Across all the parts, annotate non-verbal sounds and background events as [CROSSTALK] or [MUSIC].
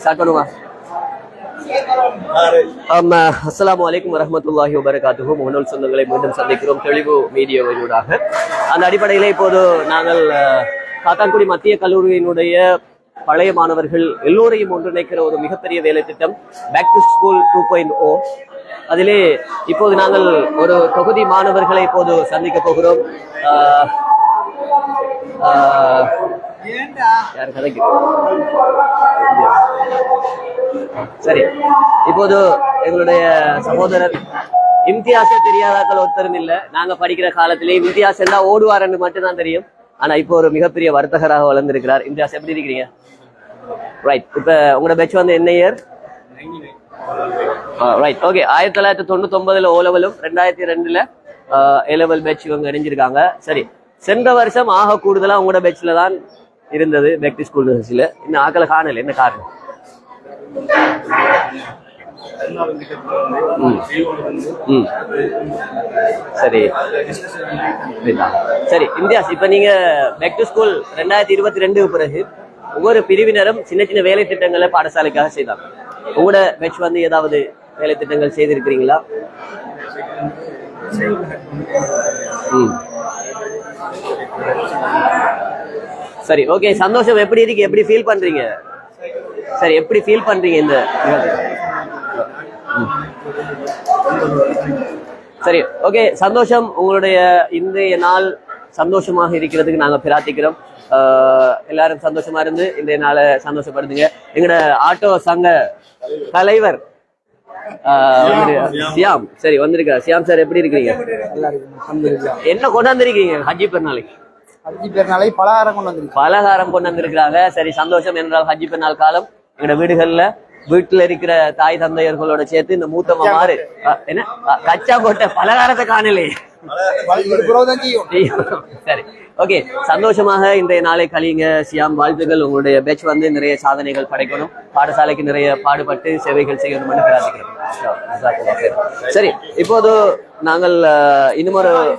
Start பண்ணுவா அஸ்லாம் அஸ்ஸலாமு அலைக்கும் வரஹ்மத்துல்லாஹி வபரகாத்துஹு முகநூல் சொந்தங்களை மீண்டும் சந்திக்கிறோம் தெளிவு மீடியாவினூடாக அந்த அடிப்படையில் இப்போது நாங்கள் காத்தான்குடி மத்திய கல்லூரியினுடைய பழைய மாணவர்கள் எல்லோரையும் ஒன்றிணைக்கிற ஒரு மிகப்பெரிய வேலை திட்டம் back to school two point O அதிலே இப்போது நாங்கள் ஒரு தொகுதி மாணவர்களை இப்போது சந்திக்க போகிறோம் யார் கதைக்கு? சரி. இப்போது எங்களுடைய சகோதரர் இம்தியாசே தெரியாதாக்கள் ஒருத்தரும் இல்ல. நாங்க படிக்கிற காலத்திலே இம்தியாஸ் எல்லாம் ஓடுவாருன்னு மட்டும்தான் தெரியும். ஆனா இப்போ ஒரு மிகப்பெரிய வர்த்தகராக வளர்ந்திருக்கிறார். இம்தியாஸ் எப்படி இருக்கிறீங்க? ரைட் இப்ப உங்களோட பெட்ச் வந்து என்ன இயர் ரைட் ஓகே ஆயிரத்தி தொள்ளாயிரத்தி தொண்ணூத்தி ஒன்பதுல ஓ லெவலும் ரெண்டாயிரத்தி ரெண்டுல ஏ லெவல் பேட்ச் இவங்க இணைஞ்சிருக்காங்க. சரி. சென்ற வருஷம் ஆக கூடுதலா உங்களோட பேட்ச்ல தான் இருந்தது பேக்டி ஸ்கூல் நிகழ்ச்சியில் இன்னும் ஆக்களை காணல என்ன காரணம்? ம். சரி. சரி இந்தியாஸ் இப்ப நீங்க பேக் டு ஸ்கூல் ரெண்டாயிரத்தி இருபத்தி ரெண்டு பிறகு ஒவ்வொரு பிரிவினரும் சின்ன சின்ன வேலை திட்டங்களை பாடசாலைக்காக செய்தாங்க. உங்களோட பேட்ச் வந்து ஏதாவது வேலை திட்டங்கள் செய்திருக்கிறீங்களா? ம். சரி ஓகே சந்தோஷம் எப்படி இருக்கு? எப்படி ஃபீல் பண்றீங்க? சரி எப்படி ஃபீல் பண்றீங்க இந்த. சரி ஓகே சந்தோஷம் உங்களுடைய இன்றைய நாள் சந்தோஷமாக இருக்கிறதுக்கு நாங்க பிரார்த்திக்கிறோம். எல்லாரும் சந்தோஷமா இருந்து இன்றைய நாளை சந்தோஷப்படுத்துங்க. எங்கட ஆட்டோ சங்க தலைவர் சியாம் சரி வந்திருக்கா சியாம் சார் எப்படி இருக்கீங்க நல்லா இருக்கு அல்ஹம்துலில்லாஹ். என்ன கொண்டாந்துருக்கீங்க? ஹஜ்ஜி பெருநாளைக்கு. அஞ்சு பேர் நாளை பலகாரம் கொண்டு வந்திருக்கு பலகாரம் கொண்டு வந்திருக்கிறாங்க. சரி சந்தோஷம் என்றால் ஹஜ்ஜி பெருநாள் காலம். எங்களோட வீடுகள்ல வீட்டுல இருக்கிற தாய் தந்தையர்களோட சேர்த்து இந்த மூத்த அஹ், என்ன? கச்சா கோட்டை பலகாரத்தை காணலே. [LAUGHS] சரி ஓகே. சந்தோஷமாக இன்றைய நாளை கழியுங்க. சியாம் வாழ்த்துக்கள். உங்களுடைய பேட்ச் வந்து நிறைய சாதனைகள் படைக்கணும். பாடசாலைக்கு நிறைய பாடுபட்டு சேவைகள் செய்யணும் என்று பிரார்த்திக்கிறோம். சரி இப்போது நாங்கள் இன்னும் ஒரு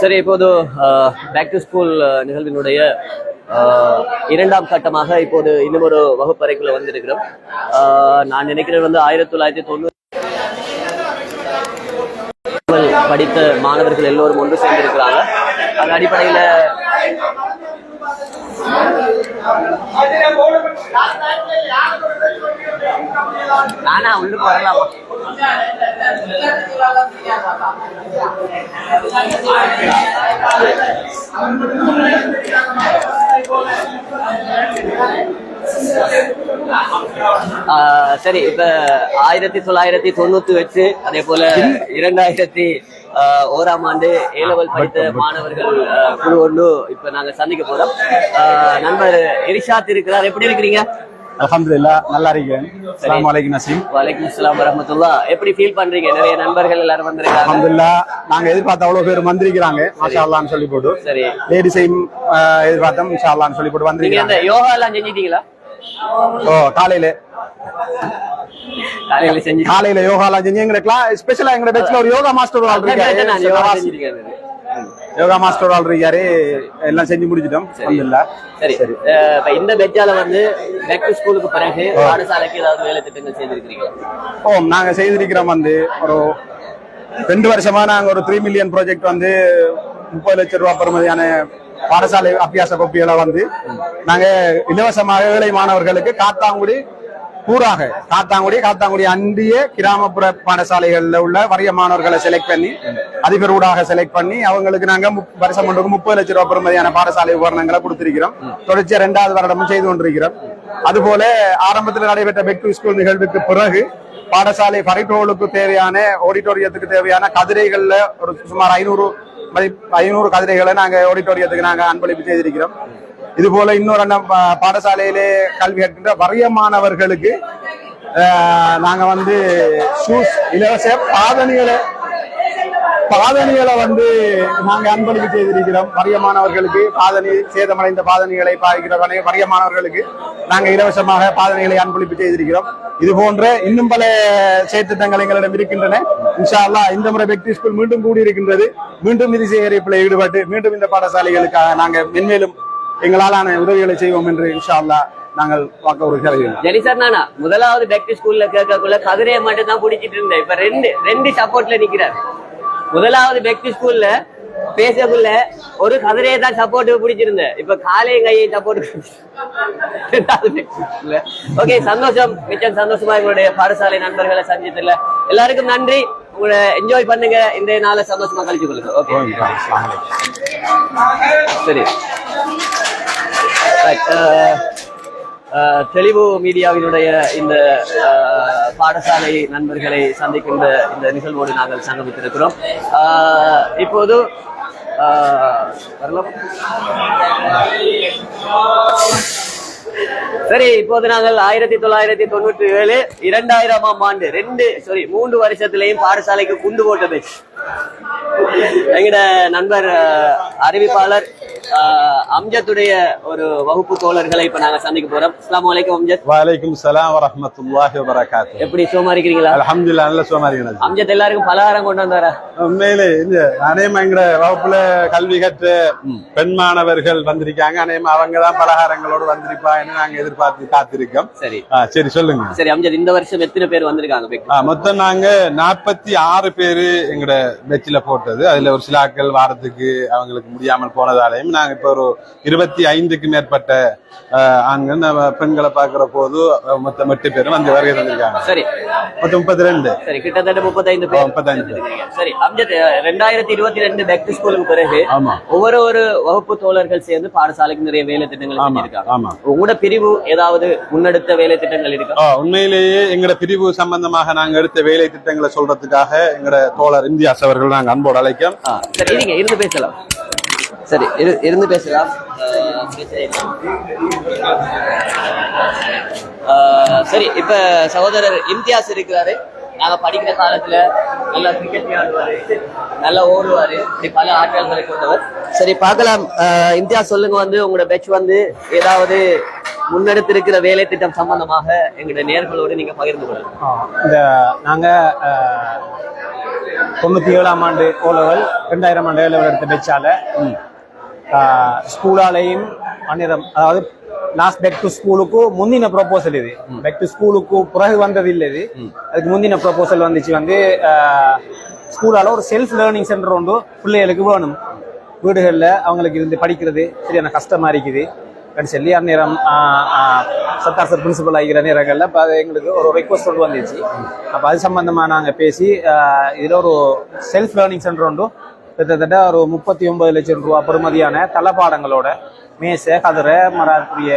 சரி இப்போது பேக் டு ஸ்கூல் நிகழ்வினுடைய இரண்டாம் கட்டமாக இப்போது இன்னும் ஒரு வகுப்பறைக்குள்ள வந்திருக்கிறோம். நான் நினைக்கிறேன் வந்து ஆயிரத்தி தொள்ளாயிரத்தி தொண்ணூறு படித்த மாணவர்கள் எல்லோரும் ஒன்று சேர்ந்திருக்கிறாங்க அந்த அடிப்படையில் நானா உள்ளுக்கு Thank you. சரி இப்ப ஆயிரத்தி தொள்ளாயிரத்தி தொண்ணூத்தி எட்டு அதே போல இரண்டாயிரத்தி ஓராம் ஆண்டு ஏ லெவல் படித்த மாணவர்கள் குழு ஒன்று இப்ப நாங்க சந்திக்க போறோம். நண்பர் எரிஷாத் இருக்கிறார் எப்படி இருக்கிறீங்க? அல்ஹம்துலில்லாஹ் நல்லா இருக்கேன். அஸ்ஸலாமு அலைக்கும் நசீம். வலைக்கும் அஸ்ஸலாம் வரஹ்மத்துல்லாஹ் எப்படி ஃபீல் பண்றீங்க? நிறைய நண்பர்கள் எல்லாரும் வந்திருக்காங்க. அல்ஹம்துலில்லாஹ் நாங்க எதிர்பார்த்த அவ்வளவு பேர் வந்திருக்கிறாங்க. மாஷா அல்லாஹ்னு சொல்லி போட்டு சரி லேடிஸையும் எதிர்பார்த்தோம். இன்ஷா அல்லாஹ்னு சொல்லி போட்டு வந்திருக்காங்க யோகா எல்லாம் செஞ்சிட்டீங்களா? ஓ காலையில. காலையில செஞ்சு காலையில யோகா எல்லாம் செஞ்சு எங்க கிளாஸ் ஸ்பெஷலா எங்க பெட்ச்ல ஒரு யோகா மாஸ்டர் ஆள் இருக்காரு யோகா மாஸ்டர் ஆள் இருக்காரு எல்லாம் செஞ்சு முடிச்சிட்டோம் சரி. அஹ் இப்ப இந்த பெட்ஜால வந்து பேக் டு ஸ்கூலுக்கு பிறகு பாடசாலைக்கு ஏதாவது வேலை திட்டங்கள் செய்திருக்கிறீங்க? ஓ நாங்க செய்திருக்கிறோம் வந்து ஒரு ரெண்டு வருஷமா நாங்க ஒரு த்ரீ மில்லியன் ப்ராஜெக்ட் வந்து முப்பது லட்சம் ரூபாய் பெறுமதியான பாடசாலை அபியாச கோப்பிகளை வந்து நாங்க இலவசமாக ஏழை மாணவர்களுக்கு காத்தாங்குடி கூறாக காத்தாங்குடி காத்தாங்குடி அன்றிய கிராமப்புற பாடசாலைகள்ல உள்ள வறிய மாணவர்களை செலக்ட் பண்ணி அதிபர் ஊடாக செலக்ட் பண்ணி அவங்களுக்கு நாங்க வருஷம் ஒன்றுக்கு முப்பது லட்சம் ரூபாய் பெறுமதியான பாடசாலை உபகரணங்களை கொடுத்திருக்கிறோம். தொடர்ச்சியா ரெண்டாவது வருடமும் செய்து கொண்டிருக்கிறோம். அதுபோல ஆரம்பத்தில் நடைபெற்ற பெக் டு ஸ்கூல் நிகழ்வுக்கு பிறகு பாடசாலை பரிட்டோலுக்கு தேவையான ஆடிட்டோரியத்துக்கு தேவையான கதிரைகள்ல ஒரு சுமார் ஐநூறு மதி- ஐநூறு கதிரைகளை நாங்கள் ஆடிட்டோரியத்துக்கு நாங்கள் அன்பளிப்பு செய்திருக்கிறோம். இது போல இன்னொரு அண்ணன் பாடசாலையிலே கல்வி கற்கின்ற வறிய மாணவர்களுக்கு நாங்கள் வந்து ஷூஸ் இலவச பாதணிகளை பாதணிகளை வந்து நாங்க அன்பளிப்பு செய்திருக்கிறோம். வறிய மாணவர்களுக்கு பாதணி சேதமடைந்த பாதணிகளை பாதிக்கிற வனை- நாங்கள் மாணவர்களுக்கு நாங்க இலவசமாக பாதணிகளை அன்பளிப்பு செய்திருக்கிறோம். இது போன்ற இன்னும் பல செயற்திட்டங்கள் எங்களிடம் இருக்கின்றன. இன்ஷா அல்லாஹ் இந்த முறை வெக்டி ஸ்கூல் மீண்டும் கூடி இருக்கின்றது மீண்டும் நிதி சேகரிப்பில் ஈடுபட்டு மீண்டும் இந்த பாடசாலைகளுக்காக நாங்க மென்மேலும் எங்களாலான உதவிகளை செய்வோம் என்று இன்ஷா அல்லாஹ் நாங்கள் பார்க்க ஒரு கருதுகிறோம் ஜெனி சார் நானா? முதலாவது பேக் ஸ்கூல்ல கேட்கக்குள்ள கதிரையை மட்டும் தான் பிடிச்சிட்டு இருந்தேன். இப்ப ரெண்டு ரெண்டு சப்போர்ட்ல நிக்கிறார். முதலாவது பேக் டு ஸ்கூல்ல பேசக்குள்ள ஒரு கதிரையை தான் சப்போர்ட் பிடிச்சிருந்தேன். இப்ப காலையும் கையை சப்போர்ட் ஓகே சந்தோஷம். மிச்சம் சந்தோஷமா எங்களுடைய பாடசாலை நண்பர்களை சந்தித்துல எல்லாருக்கும் நன்றி. உங்களை என்ஜாய் பண்ணுங்க. இந்த நாளை சந்தோஷமா கழிச்சு கொள்ளுங்க. ஓகே சரி. Uh, தெளிவு மீடியாவினுடைய இந்த பாடசாலை நண்பர்களை சந்திக்கின்ற இந்த நிகழ்வோடு நாங்கள் சங்கமித்திருக்கிறோம். இப்போது வரலாம். சரி இப்போது நாங்கள் ஆயிரத்தி தொள்ளாயிரத்தி தொண்ணூற்றி ஏழு இரண்டாயிரமாம் ஆண்டு ரெண்டு சாரி மூன்று வருஷத்திலையும் பாடசாலைக்கு குண்டு போட்ட பேச்சு எங்கட நண்பர் அறிவிப்பாளர் அம்ஜத்துடைய ஒரு வகுப்பு தோழர்களை இப்ப நாங்க சந்திக்க போறோம். அஸ்ஸலாமு அலைக்கும் அம்ஜத். வலைக்கும் சலாம் வரஹ்மத்துல்லாஹி வபரகாத்து. எப்படி சும்மா இருக்கிறீங்களா அல்ஹம்துலில்லாஹ் நல்ல சுமாரிகள் அம்ஜத் எல்லாருக்கும் பலகாரம் கொண்டு வந்தாரா? உண்மையிலே இந்த அநேகமா எங்கட வகுப்புல கல்வி கற்ற பெண் மாணவர்கள் வந்திருக்காங்க. அநேகமா அவங்க தான் பலகாரங்களோடு வந்திருப்பாங்கன்னு நாங்க எதிர்பார்த்து காத்திருக்கோம். சரி. சரி சொல்லுங்க. சரி அம்ஜத் இந்த வருஷம் எத்தனை பேர் வந்திருக்காங்க மொத்தம் நாங்க நாற்பத்தி ஆறு பேரு எங்கட பெச்சில போட்டது. அதுல ஒரு சில ஆட்கள் வாரத்துக்கு அவங்களுக்கு முடியாமல் போனதாலையும் நாங்க இப்ப ஒரு இருபத்தி ஐந்துக்கு மேற்பட்ட ஆண்கள் நம்ம பெண்களை பாக்குற போது மொத்தம் எட்டு பேரும் வந்து வருகை தந்திருக்காங்க. சரி. மொத்தம் முப்பத்தி ரெண்டு சரி கிட்டத்தட்ட முப்பத்தைந்து பேர். வந்திருக்கீங்க. சரி அம்ஜத் ரெண்டாயிரத்தி இருபத்தி ரெண்டு பேக் டு ஸ்கூலுக்கு பிறகு ஆமா. ஒவ்வொரு ஒரு வகுப்பு தோழர்கள் சேர்ந்து பாடசாலைக்கு நிறைய வேலை திட்டங்கள் ஆமா ஆமா. உங்களோட பிரிவு ஏதாவது முன்னெடுத்த வேலை திட்டங்கள் இருக்கா? உண்மையிலேயே எங்கட பிரிவு சம்பந்தமாக நாங்க எடுத்த வேலை திட்டங்களை சொல்றதுக்காக எங்கட தோழர் இந்தியாஸ் அவர்கள் நாங்க அன்போடு அழைக்கும் சரி இருங்க இருந்து பேசலாம். சரி இரு- இருந்து பேசலாம். சரி இப்ப சகோதரர் இம்தியாஸ் இருக்கிறாரு. நாங்க படிக்கிற காலத்துல நல்லா கிரிக்கெட் விளையாடுவாரு நல்லா ஓடுவாரு. இப்படி பல ஆற்றல்களை கொண்டவர். சரி பார்க்கலாம். ஆ, இம்தியாஸ் சொல்லுங்க வந்து உங்களோட பெட்ச் வந்து ஏதாவது முன்னெடுத்திருக்கிற வேலை திட்டம் சம்பந்தமாக எங்களுடைய நேர்களோடு நீங்க பகிர்ந்து கொள்ளலாம். இந்த நாங்கள் தொண்ணூற்றி ஏழாம் ஆண்டு ஓ லெவல் ரெண்டாயிரம் ஆண்டு லெவல் எடுத்த பெச்சால ஸ்கூலாலையும் அந்நிறம் அதாவது லாஸ்ட் பேக் டு ஸ்கூலுக்கு முந்தின ப்ரொபோசல் இது. பேக் டு ஸ்கூலுக்கு பிறகு வந்தது இல்லை இது. அதுக்கு முந்தின ப்ரொபோசல் வந்துச்சு வந்து ஸ்கூலால ஒரு செல்ஃப் லேர்னிங் சென்டர் ஒன்று பிள்ளைகளுக்கு வேணும். வீடுகளில் அவங்களுக்கு இருந்து படிக்கிறது சரியான கஷ்டமா இருக்குது. அப்படின்னு சொல்லி அந்நேரம் சத்தார் சார் பிரின்சிபல் ஆகிற நேரங்களில் இப்போ அது எங்களுக்கு ஒரு ரெக்வஸ்ட் ஒன்று வந்துச்சு. அப்போ அது சம்பந்தமாக நாங்கள் பேசி இதில் ஒரு செல்ஃப் லேர்னிங் சென்டர் உண்டு. கிட்டத்தட்ட ஒரு முப்பத்தி ஒன்பது லட்சம் ரூபா பெறுமதியான தளபாடங்களோட மேசை கதிரை மரத்துக்குரிய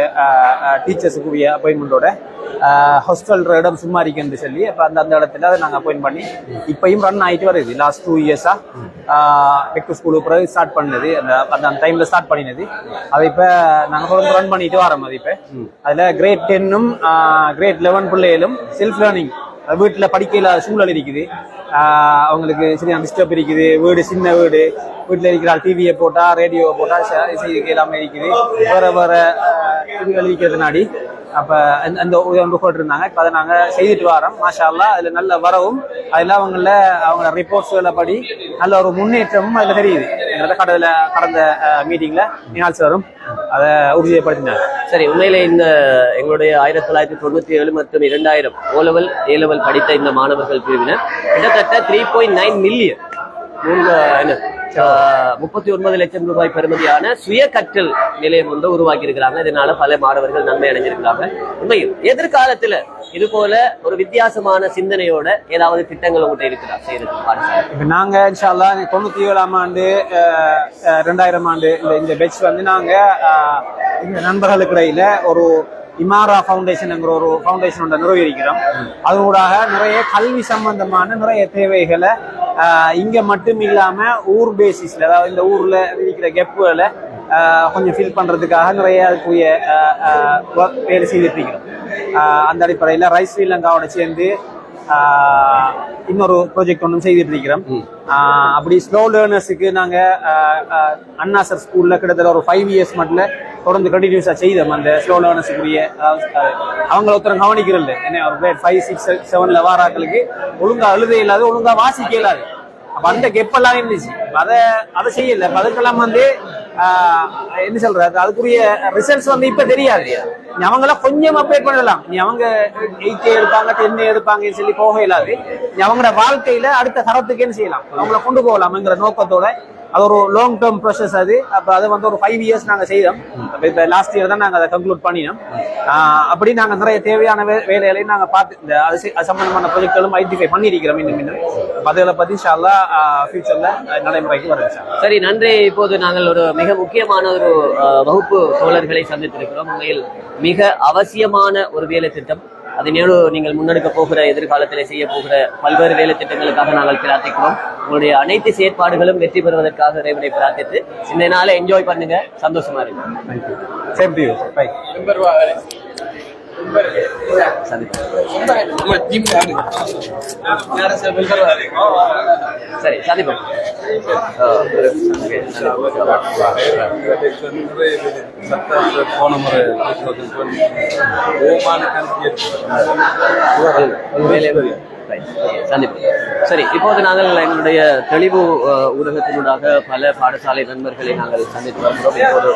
டீச்சர்ஸுக்குரிய அப்பாயின்மெண்ட்டோட ஹாஸ்டல் இடம் சும்மா இருக்குன்னு சொல்லி அப்போ அந்த அந்த இடத்துல அதை நாங்கள் அப்பாயின்ட் பண்ணி இப்பயும் ரன் ஆகிட்டு வருது. லாஸ்ட் டூ இயர்ஸாக பெக்கு ஸ்கூலுக்கு பிறகு ஸ்டார்ட் பண்ணது. அந்த அந்த அந்த டைமில் ஸ்டார்ட் பண்ணினது. அதை இப்போ நாங்கள் தொடர்ந்து ரன் பண்ணிட்டு வரோம் அது இப்போ. அதில் கிரேட் டென்னும் கிரேட் லெவன் பிள்ளைகளும் செல்ஃப் லேர்னிங் வீட்டில் படிக்க இல்லாத சூழல் இருக்குது. அவங்களுக்கு சரியான டிஸ்டர்ப் இருக்குது. வீடு சின்ன வீடு. வீட்டில் இருக்கிறார் டிவியை போட்டால் ரேடியோவை போட்டால் செய்திக்கு எல்லாமே இருக்குது. வேற வேற ஆஹ் இதுகள் இருக்கிறதுனாடி அப்போ அந்த அந்த ஒன்று போட்டிருந்தாங்க இப்போ அதை நாங்கள் செய்துட்டு வரோம். மாஷா அதில் நல்ல வரவும் அதில் அவங்கள அவங்க ரிப்போர்ட்ஸ்களை படி நல்ல ஒரு முன்னேற்றமும் அதில் தெரியுது. எங்களோட கடவுள கடந்த மீட்டிங்கில் நிகால் சாரும் அதை உறுதிப்படுத்தினார் சரி உண்மையிலே இந்த எங்களுடைய ஆயிரத்தி தொள்ளாயிரத்தி தொண்ணூற்றி ஏழு மற்றும் இரண்டாயிரம் ஓ லெவல் ஏ லெவல் படித்த இந்த மாணவர்கள் பிரிவினர் கிட்டத்தட்ட த்ரீ பாயிண்ட் நைன் மில்லியன் மூன்று என்ன? முப்பத்தி ஒன்பது லட்சம் ரூபாய் பெறுமதியான சுய கற்றல் நிலையம் வந்து உருவாக்கி இருக்கிறாங்க இதனால பல மாணவர்கள் நன்மை அடைஞ்சிருக்கிறாங்க. உண்மையில் எதிர்காலத்துல இது போல ஒரு வித்தியாசமான சிந்தனையோட ஏதாவது திட்டங்கள் உங்கள்கிட்ட இருக்கிறா செய்யறது பாடசாலை. இப்போ நாங்கள் இன்ஷால்லா தொண்ணூற்றி ஏழாம் ஆண்டு ரெண்டாயிரம் ஆண்டு இந்த இந்த பெட்ச் வந்து நாங்கள் இந்த நண்பர்களுக்கு இடையில ஒரு இமாரா ஃபவுண்டேஷன்ங்கிற ஒரு ஃபவுண்டேஷன் ஒன்றை நிறுவி இருக்கிறோம் அதனூடாக நிறைய கல்வி சம்பந்தமான நிறைய தேவைகளை இங்க மட்டும் இல்லாம ஊர் பேசிஸ்ல அதாவது இந்த ஊர்ல இருக்கிற கெப்புகளை கொஞ்சம் ஃபில் பண்றதுக்காக நிறைய அதுக்குரிய வேலை ஆஹ் அந்த அடிப்படையில் ரைஸ் ஸ்ரீலங்காவோட சேர்ந்து இன்னொரு ப்ராஜெக்ட் ஒன்றும் செய்துட்டு இருக்கிறோம் அப்படி ஸ்லோ லேர்னர்ஸுக்கு நாங்க ஆஹ் ஆஹ் அண்ணா சார் ஸ்கூல்ல கிட்டத்தட்ட ஒரு ஃபைவ் இயர்ஸ் மட்டும் தொடர்ந்து கண்டினியூஸாக செய்தோம் அந்த ஸ்லோ லேர்னஸுக்குரிய அவங்கள ஒருத்தர் கவனிக்கிறது என்ன ஒரு கிரேட் ஃபைவ் சிக்ஸ் செவன்ல வாராக்களுக்கு ஒழுங்கா எழுத இல்லாது ஒழுங்கா வாசிக்க இல்லாது. அப்போ அந்த கெப்பெல்லாம் இருந்துச்சு. அதை அதை செய்யலை. அதுக்கெல்லாம் வந்து என்ன சொல்கிறது அதுக்குரிய ரிசல்ட்ஸ் வந்து இப்போ தெரியாது. அவங்களாம் கொஞ்சம் அப்டேட் பண்ணலாம். நீ அவங்க எயிட் எடுப்பாங்க டென் எடுப்பாங்கன்னு சொல்லி போக இல்லாது நீ அவங்களோட வாழ்க்கையில அடுத்த தரத்துக்கேன்னு செய்யலாம்? அவங்கள கொண்டு போகலாம்ங்கிற நோக்கத்தோட அது ஒரு லாங் டேர்ம் ப்ராசஸ் அது. அப்போ அது வந்து ஒரு ஃபைவ் இயர்ஸ் நாங்க செய்தோம். இப்போ லாஸ்ட் இயர் தான் நாங்க அதை கன்க்ளூட் பண்ணினோம். அப்படி நாங்க நிறைய தேவையான வே- வேலைகளையும் நாங்க பார்த்து இந்த அது செ- அது சம்பந்தமான ப்ராஜெக்ட்களும் ஐடென்டிஃபை பண்ணியிருக்கிறோம் இன்னும் இன்னும். அப்ப பற்றி ஷாலா ஃபியூச்சரில் நடைமுறைக்கு வரும் சரி நன்றி. இப்போது நாங்கள் ஒரு மிக முக்கியமான ஒரு வகுப்பு தோழர்களை சந்தித்திருக்கிறோம். உண்மையில் மிக அவசியமான ஒரு வேலை திட்டம் அதனோடு நீங்கள் முன்னெடுக்க போகிற எதிர்காலத்தில் செய்ய போகிற பல்வேறு வேலை திட்டங்களுக்காக நாங்கள் பிரார்த்திக்கிறோம். உங்களுடைய அனைத்து செயற்பாடுகளும் வெற்றி பெறுவதற்காக இறைவனை பிரார்த்தித்து இந்த நாளை என்ஜாய் பண்ணுங்க. சந்தோஷமா இருக்கு. சரி சந்திப்போம். போன முறை ஓமான சந்திப்போம். சரி இப்போது நாங்கள் எங்களுடைய தெளிவு ஊடகத்தினூடாக பல பாடசாலை நண்பர்களை நாங்கள் சந்தித்து வருகிறோம். இப்போது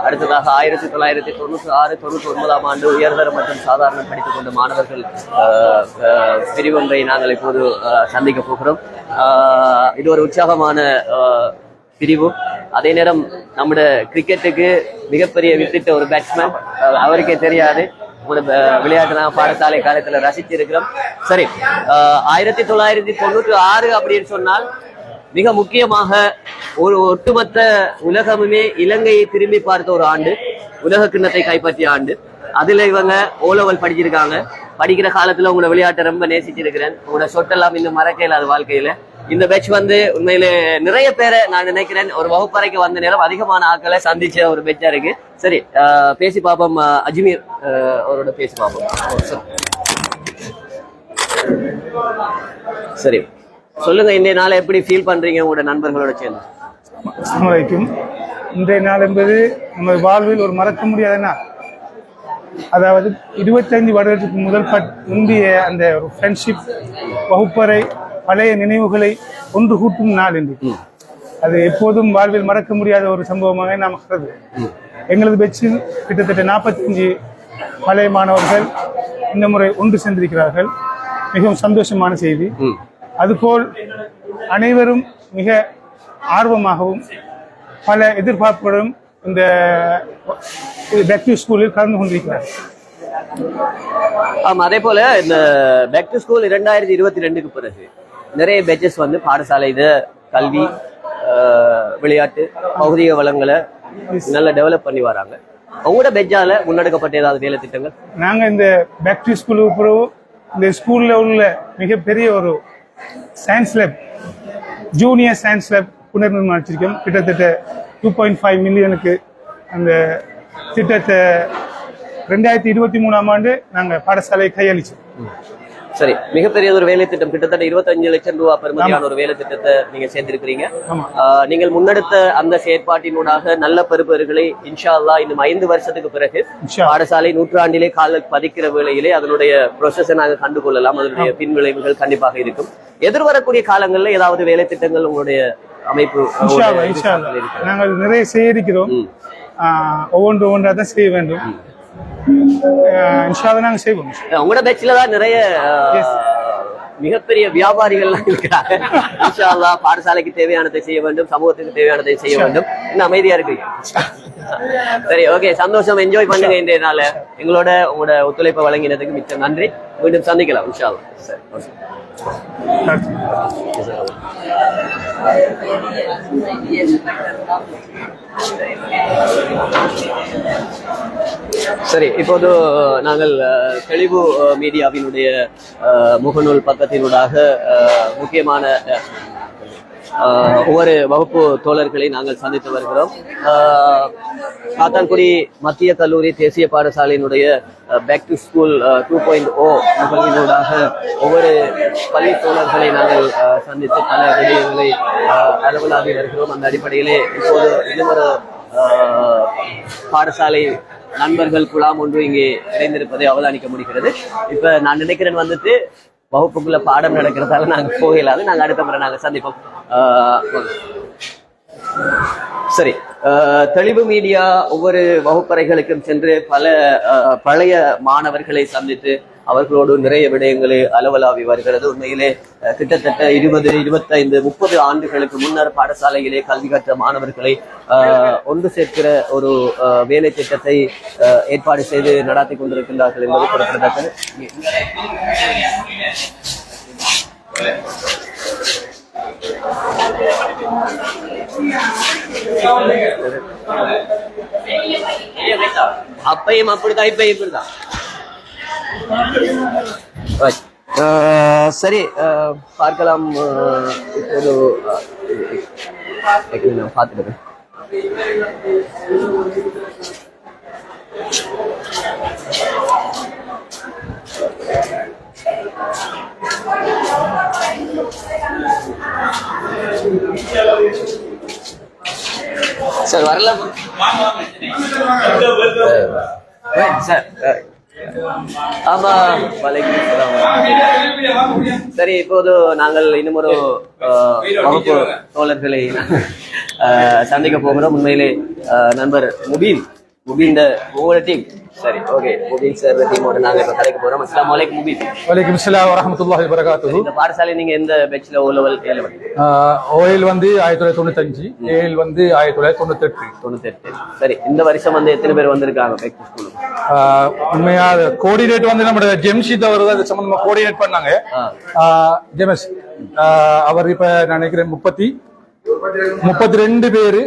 அடுத்ததாக ஆயிரத்தி தொள்ளாயிரத்தி தொண்ணூற்றி ஆறு தொண்ணூற்றி ஒன்பதாம் ஆண்டு உயர்தர மற்றும் சாதாரண படித்துக் கொண்ட மாணவர்கள் அஹ், பிரிவொன்றை நாங்கள் இப்போது அஹ், சந்திக்க போகிறோம். இது ஒரு உற்சாகமான பிரிவு. அதே நேரம் நம்முடைய கிரிக்கெட்டுக்கு மிகப்பெரிய வித்திட்ட ஒரு பேட்ஸ்மேன் அவருக்கே தெரியாது. ஒரு விளையாட்டு நான் பாடசாலை காலத்துல ரசித்து இருக்கிறோம் சரி ஆயிரத்தி தொள்ளாயிரத்தி தொண்ணூற்றி ஆறு அப்படின்னு சொன்னால் மிக முக்கியமாக ஒரு ஒட்டுமொத்த உலகமுமே இலங்கையை திரும்பி பார்த்த ஒரு ஆண்டு உலக கிண்ணத்தை கைப்பற்றிய ஆண்டு. அதுல இவங்க ஓலவல் படிச்சிருக்காங்க. படிக்கிற காலத்துல உங்களோட விளையாட்டை ரொம்ப நேசிச்சிருக்கிறேன். உங்களோட சொட்டெல்லாம் இன்னும் மறக்க இல்லாத வாழ்க்கையில. இந்த பேட்ச் வந்து உண்மையில நிறைய பேரை நான் நினைக்கிறேன் ஒரு வகுப்பறைக்கு வந்த நேரம் அதிகமான ஆட்களை சந்திச்ச ஒரு பேச்சா இருக்கு. சரி பேசி பார்ப்போம் அஜ்மீர் அவரோட பேசி பார்ப்போம். சரி. சொல்லுங்க இன்றைய நாளை எப்படி ஃபீல் பண்றீங்க உங்களோட நண்பர்களோட சேர்ந்து? வரைக்கும் இன்றைய நாள் என்பது நமது வாழ்வில் ஒரு மறக்க முடியாத நாள். அதாவது இருபத்தைந்து வருடத்துக்கு முதல் பட் முந்தைய அந்த ஒரு ஃப்ரெண்ட்ஷிப் வகுப்பறை பழைய நினைவுகளை ஒன்று கூட்டும் நாள் என்று. அது எப்போதும் வாழ்வில் மறக்க முடியாத ஒரு சம்பவமாக நாம் கருது. எங்களது பெச்சில் கிட்டத்தட்ட நாற்பத்தஞ்சு பழைய மாணவர்கள் இந்த முறை ஒன்று சென்றிருக்கிறார்கள் மிகவும் சந்தோஷமான செய்தி. அதுபோல் அனைவரும் மிக ஆர்வமாகவும் பல எதிர்பார்ப்புடன் இந்த பெக்யூ ஸ்கூலில் கலந்து கொண்டிருக்கிறார் ஆமா அதே போல இந்த பேக் டு ஸ்கூல் இரண்டாயிரத்தி இருபத்தி ரெண்டுக்கு பிறகு நிறைய பேச்சஸ் வந்து பாடசாலை இது கல்வி விளையாட்டு பௌதிக வளங்களை நல்லா டெவலப் பண்ணி வராங்க. உங்களோட பெஜ்ஜால முன்னெடுக்கப்பட்ட ஏதாவது வேலை திட்டங்கள்? நாங்கள் இந்த பெக்யூ ஸ்கூலுக்கு பிறகு இந்த ஸ்கூலில் உள்ள மிகப்பெரிய ஒரு science lab junior science lab புனர்நிர்மாணிச்சிருக்கோம் கிட்டத்தட்ட டூ பாயிண்ட் ஃபைவ் மில்லியனுக்கு அந்த திட்டத்தை ரெண்டாயிரத்தி இருபத்தி மூணாம் ஆண்டு நாங்கள் பாடசாலை கையளிச்சோம். சரி மிகப்பெரிய ஒரு வேலை திட்டம். கிட்டத்தட்ட இருபத்தஞ்சு லட்சம் ரூபாய் பெருமதியான ஒரு வேலை திட்டத்தை நீங்க சேர்ந்திருக்கிறீங்க. நீங்கள் முன்னெடுத்த அந்த செயற்பாட்டினூடாக நல்ல பெறுபேறுகளை இன்ஷா அல்லாஹ் இன்னும் ஐந்து வருஷத்துக்கு பிறகு பாடசாலை நூற்றாண்டிலே கால பதிக்கிற வேளையிலே அதனுடைய ப்ரொசஸை நாங்க கண்டுகொள்ளலாம். அதனுடைய பின்விளைவுகள் கண்டிப்பாக இருக்கும். எதிர்வரக்கூடிய காலங்களில் ஏதாவது வேலை திட்டங்கள் உங்களுடைய அமைப்பு? நாங்கள் நிறைய செய்ய இருக்கிறோம் ம். ஆஹ், ஒவ்வொன்று ஒவ்வொன்றாக தான் செய்ய வேண்டும். ஆஹ், இன்ஷா அல்லாஹ் நாங்கள் செய்வோம் உங்களோட பேச்சில தான் நிறைய மிகப்பெரிய வியாபாரிகள்லாம் இருக்கிறாங்க. இன்ஷா பாடசாலைக்கு தேவையானதை செய்ய வேண்டும் சமூகத்துக்கு தேவையானதை செய்ய வேண்டும். இன்னும் அமைதியா இருக்கு சரி ஓகே சந்தோஷம். என்ஜாய் பண்ணுங்க இன்றைய நாள். எங்களோட உங்களோட ஒத்துழைப்பை வழங்கினதுக்கு மிச்சம் நன்றி. மீண்டும் சந்திக்கலாம் இன்ஷா சரி ஓகே சரி இப்போது நாங்கள் தெளிவு மீடியாவினுடைய முகநூல் பக்கத்தினூடாக முக்கியமான ஒவ்வொரு வகுப்பு தோழர்களை நாங்கள் சந்தித்து வருகிறோம். ஆஹ் காத்தான்குடி மத்திய கல்லூரி தேசிய பாடசாலையினுடைய back to school two point O நிகழ்வினூடாக ஒவ்வொரு பள்ளி தோழர்களை நாங்கள் சந்தித்து பல விடயங்களை அலுவலாகி வருகிறோம். அந்த அடிப்படையிலே இப்போது இன்னும் ஒரு ஆஹ் பாடசாலை நண்பர்கள் குழாம் ஒன்று இங்கே இணைந்திருப்பதை அவதானிக்க முடிகிறது. இப்ப நான் நினைக்கிறேன் வந்துட்டு வகுப்புக்குள்ள பாடம் நடக்கிறதால நாங்க போகலாது. நாங்க அடுத்த முறை நாங்க சந்திப்போம். சரி. ஆஹ் தெளிவு மீடியா ஒவ்வொரு வகுப்பறைகளுக்கும் சென்று பல பழைய மாணவர்களை சந்தித்து அவர்களோடு நிறைய விடயங்களை அளவலாவி வருகிறது. உண்மையிலே கிட்டத்தட்ட இருபது இருபத்தைந்து முப்பது ஆண்டுகளுக்கு முன்னர் பாடசாலையிலே கல்வி கற்ற மாணவர்களை ஆஹ், ஒன்று சேர்க்கிற ஒரு வேலை திட்டத்தை ஏற்பாடு செய்து நடத்தி கொண்டிருக்கின்றார்கள் என்பது குறிப்பிடத்தக்கது. அப்பையும் அப்படிதான் இப்பையும் இப்படிதான். சரி பார்க்கலாம் இப்போது அஹ், actually நான் பார்த்துக்கிறேன். Sir Right, sir. ஆமா வலைக்கும். சரி இப்போது நாங்கள் இன்னும் ஒரு வகுப்பு தோழர்களை சந்திக்க போகிறோம் உண்மையிலே நண்பர் முபீன் முபீன் உங்களோட டீம் சரி ஓகே முபீன் சார் டீமோட நாங்க இப்ப கலைக்க போறோம். அஸ்லாம் வலைக்கும் முபீன் வலைக்கம் வரகாத்துஹு இந்த பாடசாலை நீங்க எந்த பெட்ச்ல ஓ லெவல் ஏ லெவல் ஓயில் வந்து ஆயிரத்தி தொள்ளாயிரத்தி தொண்ணூத்தஞ்சு ஏஎல் வந்து ஆயிரத்தி தொள்ளாயிரத்தி தொண்ணூத்தெட்டு. தொண்ணூத்தெட்டு. சரி இந்த வருஷம் வந்து எத்தனை பேர் வந்திருக்காங்க? பெக் உண்மையா கோஆர்டினேட் வந்து நம்ம ஜெம்ஷித் அவர் தான் சம்பந்தமா கோஆர்டினேட் பண்ணாங்க. ஜெமஸ் அவர் இப்ப நான் நினைக்கிறேன் முப்பத்தி முப்பத்தி ரெண்டு பேரு.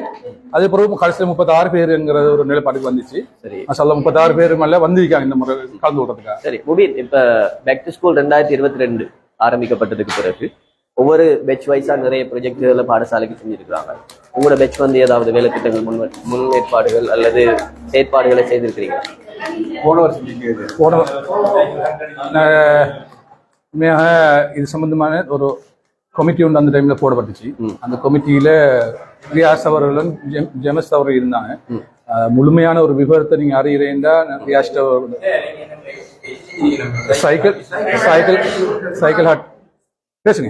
அதே பிறகு கடைசியில் முப்பத்தி ஆறு பேருங்கிற ஒரு நிலைப்பாட்டுக்கு வந்துச்சு. சரி. மசாலா முப்பத்தி ஆறு பேர் மேல வந்திருக்காங்க இந்த முறை கலந்து விடுறதுக்காக சரி முபீன் இப்ப பேக் டு ஸ்கூல் ரெண்டாயிரத்தி இருபத்தி ரெண்டு ஆரம்பிக்கப்பட்டதுக்கு பிறகு ஒவ்வொரு பெட்ச் வைஸா நிறைய ப்ரொஜெக்டுகளை பாடசாலைக்கு செஞ்சிருக்கிறாங்க. உங்களோட பெட்ச் வந்து ஏதாவது வேலை திட்டங்கள் முன் முன்னேற்பாடுகள் அல்லது செயற்பாடுகளை செய்திருக்கிறீங்க போன வருஷம் போன இது சம்பந்தமான ஒரு கமிட்டி ஒன்று அந்த டைம்ல போடப்பட்டுச்சு. அந்த கமிட்டியில ரியாஸ் அவர்களும் ஜெம்- ஜெமஸ் அவர்கள் இருந்தாங்க. முழுமையான ஒரு விவரத்தை நீங்க அறிகிறேன்டா ரியாஸ் அவர் சைக்கிள் சைக்கிள் சைக்கிள் ஹட் பேசுங்க.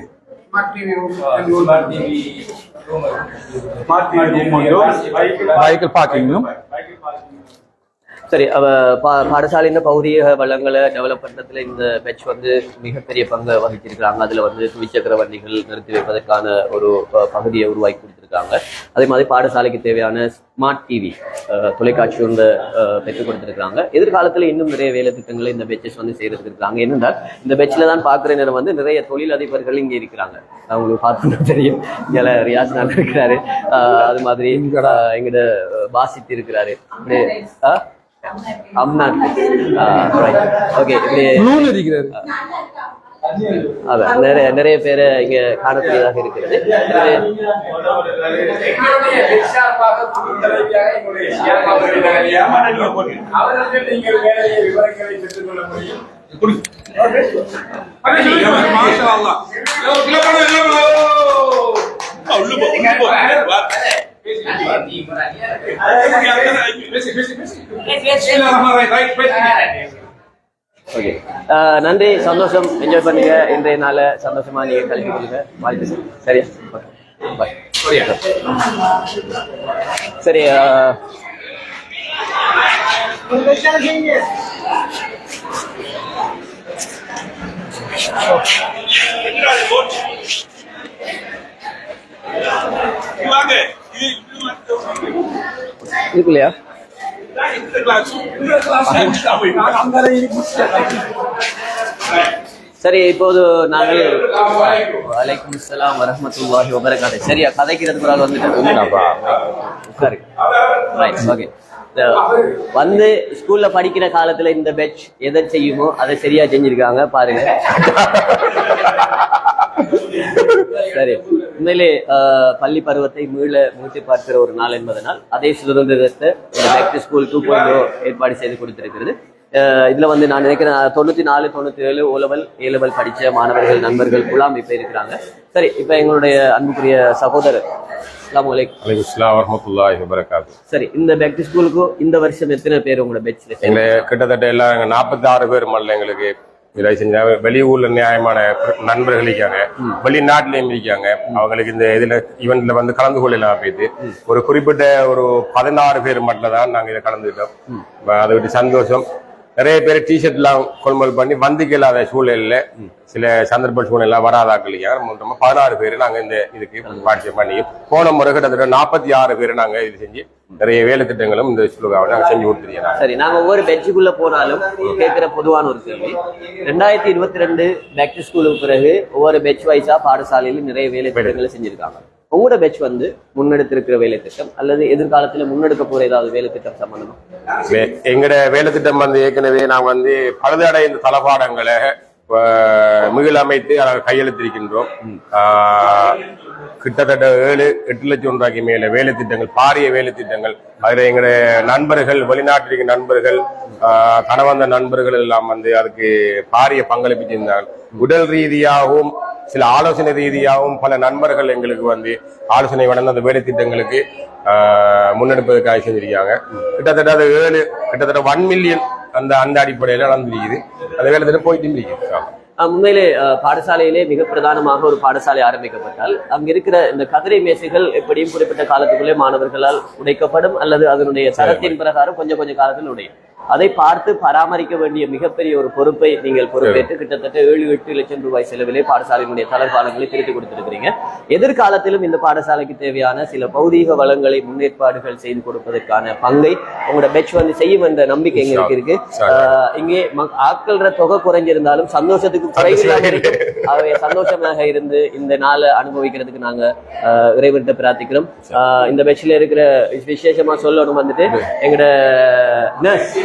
சைக்கிள் பார்க்கிங்கும் சரி அவ பா- பாடசாலையின் பௌதிக வளங்களை டெவலப் பண்றதுல இந்த பெட்ச் வந்து மிகப்பெரிய பங்கை வகிச்சிருக்கிறாங்க. அதுல வந்து துவிச்சக்கர வண்டிகள் நிறுத்தி வைப்பதற்கான ஒரு பகுதியை உருவாக்கி கொடுத்திருக்காங்க. அதே மாதிரி பாடசாலைக்கு தேவையான ஸ்மார்ட் டிவி தொலைக்காட்சி ஒன்று பெற்றுக் கொடுத்துருக்காங்க எதிர்காலத்துல இன்னும் நிறைய வேலை திட்டங்களை இந்த பெட்சஸ் வந்து செய்யறதுக்கு இருக்காங்க. என்னென்றால் இந்த பெட்ச்ல தான் பார்க்குற நேரம் வந்து நிறைய தொழிலதிபர்கள் இங்கே இருக்கிறாங்க. அவங்களுக்கு பார்த்தோம்னா தெரியும். இங்கே ரியாஸ் நான் இருக்கிறாரு. அது மாதிரி அஹ், எங்கட அஹ், இருக்கிறாரு. இப்படி அஹ், அம்னான் ஓகே இப்படி அதான் நிறைய நிறைய பேரை இங்க காணக்கூடியதாக இருக்கிறது. எனவே, ஓகே நன்றி சந்தோஷம். என்ஜாய் பண்ணுங்க. இன்றைய நாள சந்தோஷமா நீங்க கல்வி கொடுங்க. வாழ்த்து சரியா? பாய் சரி இருக்குல்லையா? சரி இப்போது நாங்கள் வலைக்கும் அஸ்ஸலாம் வரஹ்மத்துல்லாஹி வபரகாத்து. சரியா கதைக்கிறதுக்கு ஒரு ஆள் வந்துட்டாப்பா சரி ரைட் ஓகே வந்து ஸ்கூல்ல படிக்கிற காலத்துல இந்த பெட்ச் எதை செய்யுமோ அதை சரியா செஞ்சிருக்காங்க பாருங்க. [LAUGHS] சரி. உண்மையிலே பள்ளி பருவத்தை மீள மூட்டி பார்க்கிற ஒரு நாள் என்பதனால் அதே சுதந்திரத்தை இந்த பேக் டு ஸ்கூல் டூ ஏற்பாடு செய்து கொடுத்திருக்கிறது. இதுல வந்து நான் நினைக்கிறேன் தொண்ணூத்தி நாலு தொண்ணூத்தி ஏழு ஓ லெவல் ஏ லெவல் படிச்ச மாணவர்கள் நண்பர்கள் குலாம் இப்ப இருக்கிறாங்க. சரி இப்ப எங்களுடைய அன்புக்குரிய சகோதரர் சரி இந்த பேக் டு ஸ்கூலுக்கு இந்த வருஷம் எத்தனை பேர் உங்களோட பெட்ச்ல எங்களை கிட்டத்தட்ட எல்லாம் நாற்பத்தி ஆறு பேர் மல்ல எங்களுக்கு இதை செஞ்சாங்க. வெளியூர்ல நியாயமான நண்பர்கள் இருக்காங்க. வெளிநாட்டிலையும் இருக்காங்க. அவங்களுக்கு இந்த இதுல ஈவெண்ட்ல வந்து கலந்து கொள்ளலாம் போயிட்டு ஒரு குறிப்பிட்ட ஒரு பதினாறு பேர் மட்டும் தான் நாங்க இதை கலந்துக்கிட்டோம். அதை விட்டு சந்தோஷம். நிறைய பேர் டிஷர்ட் எல்லாம் கொள்முதல் பண்ணி வந்துக்க இல்லாத சூழ்நிலையில சில சந்தர்ப்ப சூழ்நிலை வராதாக்கலையா மொத்தமா பதினாறு பேர் நாங்க இந்த இதுக்கு பார்ட்டிசிபேட் பண்ணி போன முறை கிட்டத்தட்ட நாற்பத்தி ஆறு பேர் நாங்க இது செஞ்சு நிறைய வேலை திட்டங்களும் இந்த ஸ்லோகாவை நாங்க செஞ்சு கொடுத்துருக்கோம். சரி நாங்க ஒவ்வொரு பெட்சுக்குள்ள போனாலும் கேட்கிற பொதுவான ஒரு கேள்வி. ரெண்டாயிரத்தி இருபத்தி ரெண்டு பேக் டு ஸ்கூலுக்கு பிறகு ஒவ்வொரு பெட்ச் வைஸா பாடசாலையில நிறைய வேலை. திட்டங்களை செஞ்சிருக்காங்க. உங்களோட பெட்ச் வந்து முன்னெடுத்திருக்கிற வேலை திட்டம் அல்லது எதிர்காலத்துல முன்னெடுக்க போற ஏதாவது வேலை திட்டம் சம்பந்தமா? வே- வேலை திட்டம் வந்து ஏற்கனவே நான் வந்து பழுதடைந்த தளபாடங்களை மீளமைத்து அதை கையெழுத்திருக்கின்றோம். கிட்டத்தட்ட ஏழு எட்டு லட்சம் ரூபாய்க்கு மேல வேலை திட்டங்கள் பாரிய வேலை திட்டங்கள். அதுல எங்களுடைய நண்பர்கள் வெளிநாட்டில் இருக்க நண்பர்கள் கணவந்த நண்பர்கள் எல்லாம் வந்து அதுக்கு பாரிய பங்களிப்பு செஞ்சாங்க உடல் ரீதியாகவும் சில ஆலோசனை ரீதியாகவும் பல நண்பர்கள் எங்களுக்கு வந்து ஆலோசனை வழங்க அந்த வேலை திட்டங்களுக்கு முன்னெடுப்பதற்காக செஞ்சிருக்காங்க கிட்டத்தட்ட அது ஏழு கிட்டத்தட்ட ஒன் மில்லியன் அந்த அந்த அடிப்படையில நடந்திருக்குது. அந்த வேலை போயிட்டு இருக்குது உண்மையிலே பாடசாலையிலே மிக பிரதானமாக ஒரு பாடசாலை ஆரம்பிக்கப்பட்டால் அங்க இருக்கிற இந்த கதிரை மேசைகள் எப்படியும் குறிப்பிட்ட காலத்துக்குள்ளே மாணவர்களால் உடைக்கப்படும் அல்லது அதனுடைய தரத்தின் பிரகாரம் கொஞ்சம் கொஞ்சம் காலத்தில் உடையும். அதை பார்த்து பராமரிக்க வேண்டிய மிகப்பெரிய ஒரு பொறுப்பை நீங்கள் பொறுப்பேற்று கிட்டத்தட்ட ஏழு எட்டு லட்சம் ரூபாய் செலவிலே பாடசாலையினுடைய தளர்பாலங்களை திருத்தி கொடுத்திருக்கிறீங்க. எதிர்காலத்திலும் இந்த பாடசாலைக்கு தேவையான சில பௌதீக வளங்களை முன்னேற்பாடுகள் செய்து கொடுப்பதற்கான பங்கை உங்களோட பெட்ச் வந்து செய்யும் என்ற நம்பிக்கை எங்களுக்கு இருக்கு. இங்கே ஆட்கள்ற தொகை குறைஞ்சிருந்தாலும் சந்தோஷத்துக்கு குறைவில்லாம இருக்கும். ஆகவே சந்தோஷமாக இருந்து இந்த நாளை அனுபவிக்கிறதுக்கு நாங்க இறைவன்கிட்ட பிரார்த்திக்கிறோம். இந்த பெட்ச்ல இருக்கிற விசேஷமா சொல்லணும் வந்துட்டு எங்கட நர்ஸ்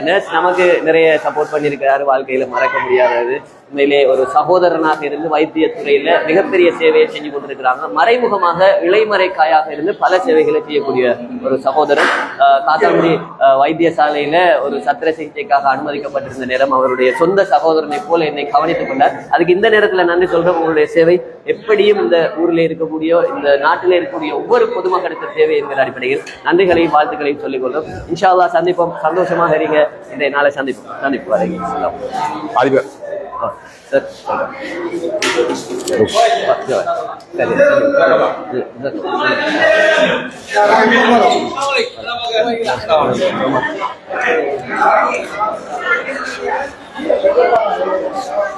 நர்ஸ் நமக்கு நிறைய சப்போர்ட் பண்ணியிருக்கிறாரு. வாழ்க்கையில மறக்க முடியாதது. உண்மையிலே ஒரு சகோதரனாக இருந்து வைத்தியத்துறையில் மிகப்பெரிய சேவையை செஞ்சு கொண்டிருக்கிறாங்க மறைமுகமாக இளைமறைக்காயாக இருந்து பல சேவைகளை செய்யக்கூடிய ஒரு சகோதரன். ஆஹ் காத்தாங்குடி ஆஹ் ஒரு சத்திர சிகிச்சைக்காக அனுமதிக்கப்பட்டிருந்த நேரம் அவருடைய சொந்த சகோதரனை போல என்னை கவனித்துக் கொண்டார். அதுக்கு இந்த நேரத்தில் நன்றி சொல்றேன். உங்களுடைய சேவை எப்படியும் இந்த ஊர்ல இருக்கக்கூடிய இந்த நாட்டில் இருக்கக்கூடிய ஒவ்வொரு பொதுமக்களுக்கு சேவை என்கிற அடிப்படையில் நன்றிகளையும் வாழ்த்துக்களையும் சொல்லிக் கொள்றோம் இன்ஷா அல்லா சந்திப்போம். சந்தோஷமாக இருங்க இன்றைய நாளை சந்திப்போம் சந்திப்பு வரைக்கும் அதிபர் சார் சரி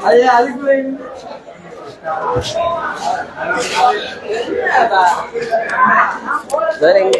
அது அதுக்கு வேற எங்க